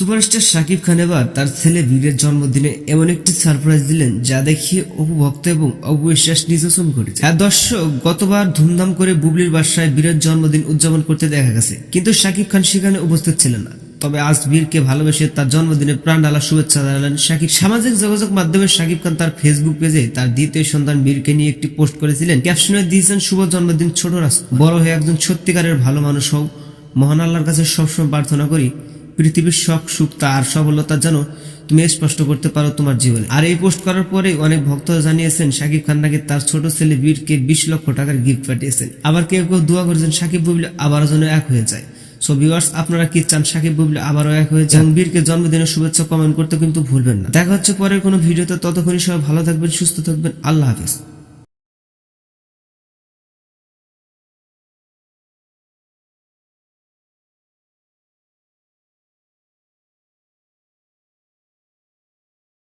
Superstar Shakib Khan এবার তার ছেলে বীরের জন্মদিনে এমন একটি সারপ্রাইজ দিলেন যা দেখিয়ে অপু এবং অপু বিশ্বাস নিজস্ব করেছে আর দর্শক, গতবার ধুমধাম করে বুবলির বাসায় বীরের জন্মদিন উদযাপন করতে দেখা গেছে, কিন্তু শাকিব খান সেখানে উপস্থিত ছিলেন না। তবে আজ বীরকে ভালোবেসে তার জন্মদিনে প্রাণ ডালা শুভেচ্ছা জানালেন শাকিব। সামাজিক যোগাযোগ মাধ্যমে শাকিব খান তার ফেসবুক পেজে তার দ্বিতীয় সন্তান বীরকে নিয়ে একটি পোস্ট করেছিলেন। ক্যাপশনে দিয়েছেন, শুভ জন্মদিন, ছোট রাস্তা বড় হয়ে একজন সত্যিকারের ভালো মানুষ হও। মহান আল্লাহর কাছে সবসময় প্রার্থনা করি পৃথিবীর শখ সুখতা আর সফলতা যেন তুমি স্পষ্ট করতে পারো তোমার জীবনে। আর এই পোস্ট করার পরে অনেক ভক্ত জানিয়েছেন, শাকিব খান নাকি তার ছোট ছেলে বীরকে বিশ লক্ষ টাকার গিফট পাঠিয়েছেন। আবার কেউ কেউ দোয়া করেছেন, শাকিব বুবলি আবারও যেন এক হয়ে যায়। সো ভিউয়ার্স আপনারা কি চান সাকিব বুবলি আবারও এক হয়ে যান বীরকে জন্মদিনের শুভেচ্ছা কমেন্ট করতে কিন্তু ভুলবেন না। দেখা হচ্ছে পরের কোনো ভিডিওতে ততক্ষণই সবাই ভালো থাকবেন, সুস্থ থাকবেন, আল্লাহ হাফিজ।